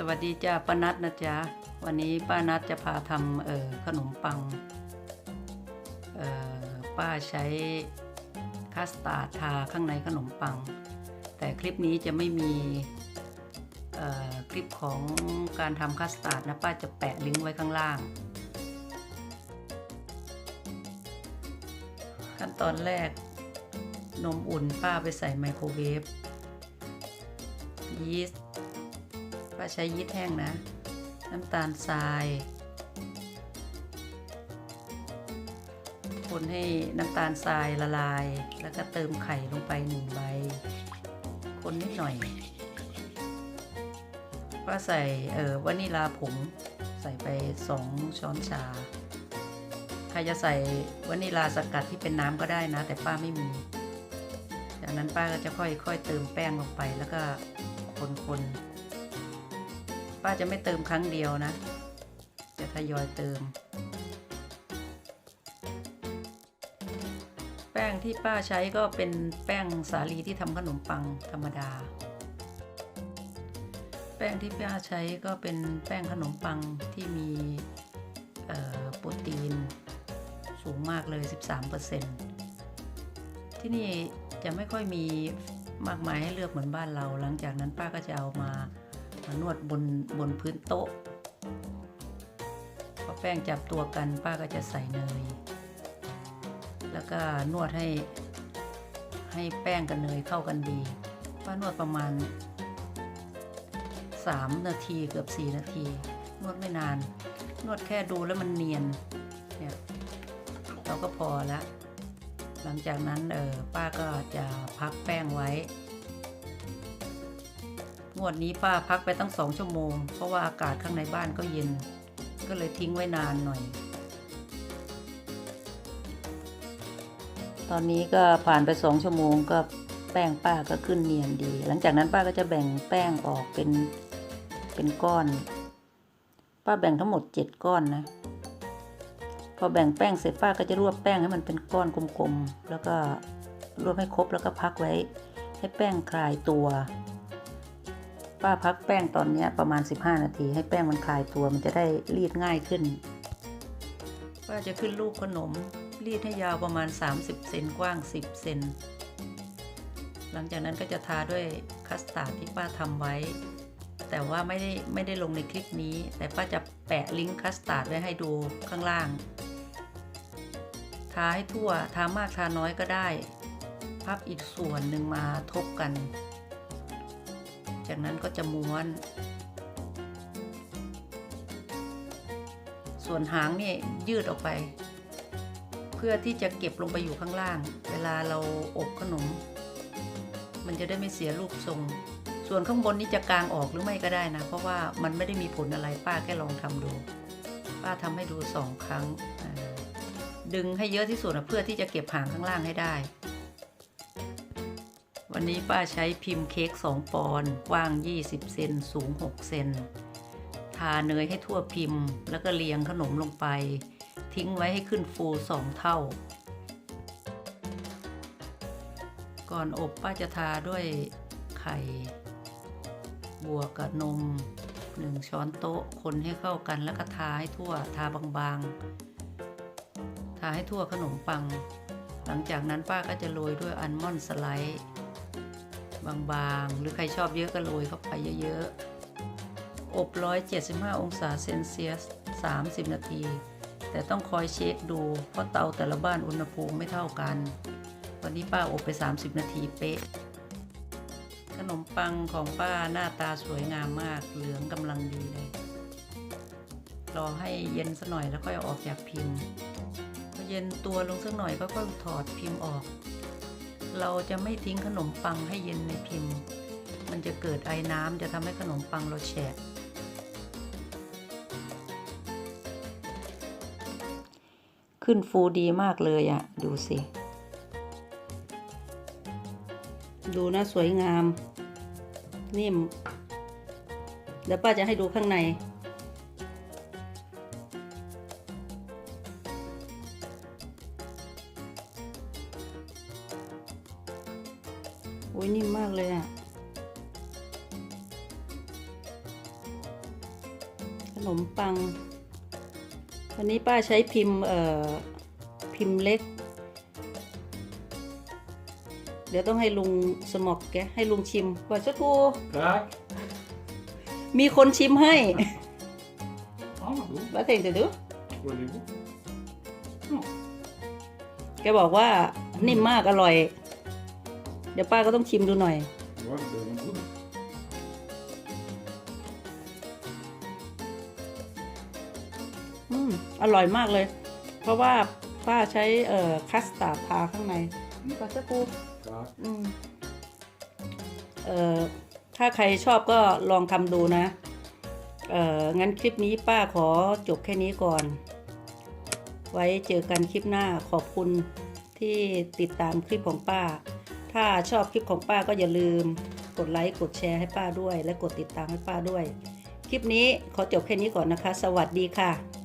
สวัสดีจ้าป้านัทนะจ๊ะวันนี้ป้านัทจะพาทำเอ่อขนมปังเอ่อป้าใช้คัสตาร์ดทาข้างในขนมปัง แต่คลิปนี้จะไม่มีเอ่อคลิปของการทำคัสตาร์ดนะป้าจะแปะลิงก์ไว้ข้างล่าง ขั้นตอนแรกนมอุ่นป้าไปใส่ไมโครเวฟยีสต์ ป้าใช้ยีสต์แห้งนะ น้ำตาลทรายคนให้น้ำตาลทรายละลาย แล้วก็เติมไข่ลงไปหนึ่งใบ คนนิดหน่อยป้าใส่เออวานิลาผงใส่ไปสองช้อนชา ใครจะใส่วานิลาสกัดที่เป็นน้ำก็ได้นะ แต่ป้าไม่มี จากนั้นป้าก็จะค่อยๆเติมแป้งลงไปแล้วก็คนๆ ป้าจะไม่เติมครั้งเดียวนะ จะทยอยเติม แป้งที่ป้าใช้ก็เป็นแป้งสาลีที่ทำขนมปังธรรมดา แป้งที่ป้าใช้ก็เป็นแป้งขนมปังที่มีโปรตีนสูงมากเลย 13%ที่นี่จะไม่ค่อยมีมากมายให้เลือกเหมือนบ้านเรา หลังจากนั้นป้าก็จะเอามา มานวดบนบนพื้นโต๊ะพอแป้งจับตัวกันป้าก็จะใส่เนย แล้วก็นวดให้ให้แป้งกับเนยเข้ากันดี ป้านวดประมาณ 3 นาทีเกือบ 4 นาที นวดไม่นาน นวดแค่ดูแล้วมันเนียนเนี่ยเราก็พอละหลังจากนั้นเออป้าก็จะพักแป้งไว้ งวดนี้ป้าพักไปตั้งสองชั่วโมง เพราะว่าอากาศข้างในบ้านก็เย็น ก็เลยทิ้งไว้นานหน่อย ตอนนี้ก็ผ่านไปสองชั่วโมงก็แป้งป้าก็ขึ้นเนียนดี หลังจากนั้นป้าก็จะแบ่งแป้งออกเป็นเป็นก้อน ป้าแบ่งทั้งหมดเจ็ดก้อนนะ พอแบ่งแป้งเสร็จป้าก็จะรวบแป้งให้มันเป็นก้อนกลมๆ แล้วก็รวบให้ครบแล้วก็พักไว้ ให้แป้งคลายตัว ป้าพักแป้งตอนนี้ประมาณ 15 นาที ให้แป้งมันคลายตัวมันจะได้รีดง่ายขึ้น ป้าจะขึ้นลูกขนม รีดให้ยาวประมาณ 30 เซนกว้าง 10 เซนหลังจากนั้นก็จะทาด้วยคัสตาร์ดที่ป้าทำไว้ แต่ว่าไม่ได้ไม่ได้ลงในคลิปนี้ แต่ป้าจะแปะลิงก์คัสตาร์ดไว้ให้ดูข้างล่าง ทาให้ทั่ว ทามากทาน้อยก็ได้ พับอีกส่วนหนึ่งมาทบกัน จากนั้นก็จะม้วน ส่วนหางนี่ยืดออกไป เพื่อที่จะเก็บลงไปอยู่ข้างล่าง เวลาเราอบขนม มันจะได้ไม่เสียรูปทรง ส่วนข้างบนนี่จะกางออกหรือไม่ก็ได้นะ เพราะว่ามันไม่ได้มีผลอะไรป้าแค่ลองทำดู ป้าทำให้ดูสองครั้ง ดึงให้เยอะที่สุดนะเพื่อที่จะเก็บหางข้างล่างให้ได้ วันนี้ป้าใช้พิมพ์เค้ก2ปอนด์กว้าง 20 เซนสูง 6 เซนทาเนยให้ทั่วพิมพ์ แล้วก็เรียงขนมลงไป ทิ้งไว้ให้ขึ้นฟูสองเท่า ก่อนอบป้าจะทาด้วยไข่บวกกับนม 1 ช้อนโต๊ะคนให้เข้ากันแล้วก็ทาให้ทั่วทาบางๆ ทาให้ทั่วขนมปัง หลังจากนั้นป้าก็จะโรยด้วยอัลมอนด์สไลด์ บางๆ หรือใครชอบเยอะก็โรยเข้าไปเยอะๆ อบ 175 องศาเซนเซียส 30 นาที แต่ต้องคอยเช็คดู เพราะเตาแต่ละบ้านอุณหภูมิไม่เท่ากัน วันนี้ป้าอบไป 30 นาทีเป๊ะ ขนมปังของป้าหน้าตาสวยงามมาก เหลืองกำลังดีเลย รอให้เย็นสักหน่อยแล้วค่อยอออกจากพิมพ์พอเย็นตัวลงสักหน่อยก็ค่อยถอดพิมพ์ออก เราจะไม่ทิ้งขนมปังให้เย็นในพิมพ์ มันจะเกิดไอน้ำจะทำให้ขนมปังเราแฉะขึ้นฟูดีมากเลยอะ่ะดูสิ ดูนะสวยงาม นิ่ม เดี๋ยวป้าจะให้ดูข้างใน เลยอะ่ะขนมปัง วันนี้ป้าใช้พิมพ์เอ่อพิมพ์เล็ก เดี๋ยวต้องให้ลุงสมอกแกให้ลุงชิมก่อนสักครู่ Tack. มีคนชิมให้ Ja, då. ว่าเถงจะดู Varsågod. แกบอกว่านิ่มมากอร่อย เดี๋ยวป้าก็ต้องชิมดูหน่อย Varsågod. อืมอร่อยมากเลย เพราะว่าป้าใช้เอ่อคัสตาร์ดทาข้างในก่อนสักครู่ Tack. อืมเอ่อถ้าใครชอบก็ลองทำดูนะ เอ่อ งั้นคลิปนี้ป้าขอจบแค่นี้ก่อน ไว้เจอกันคลิปหน้าขอบคุณที่ติดตามคลิปของป้า ถ้าชอบคลิปของป้าก็อย่าลืมกดไลค์กดแชร์ให้ป้าด้วย และกดติดตามให้ป้าด้วย คลิปนี้ขอจบแค่นี้ก่อนนะคะ สวัสดีค่ะ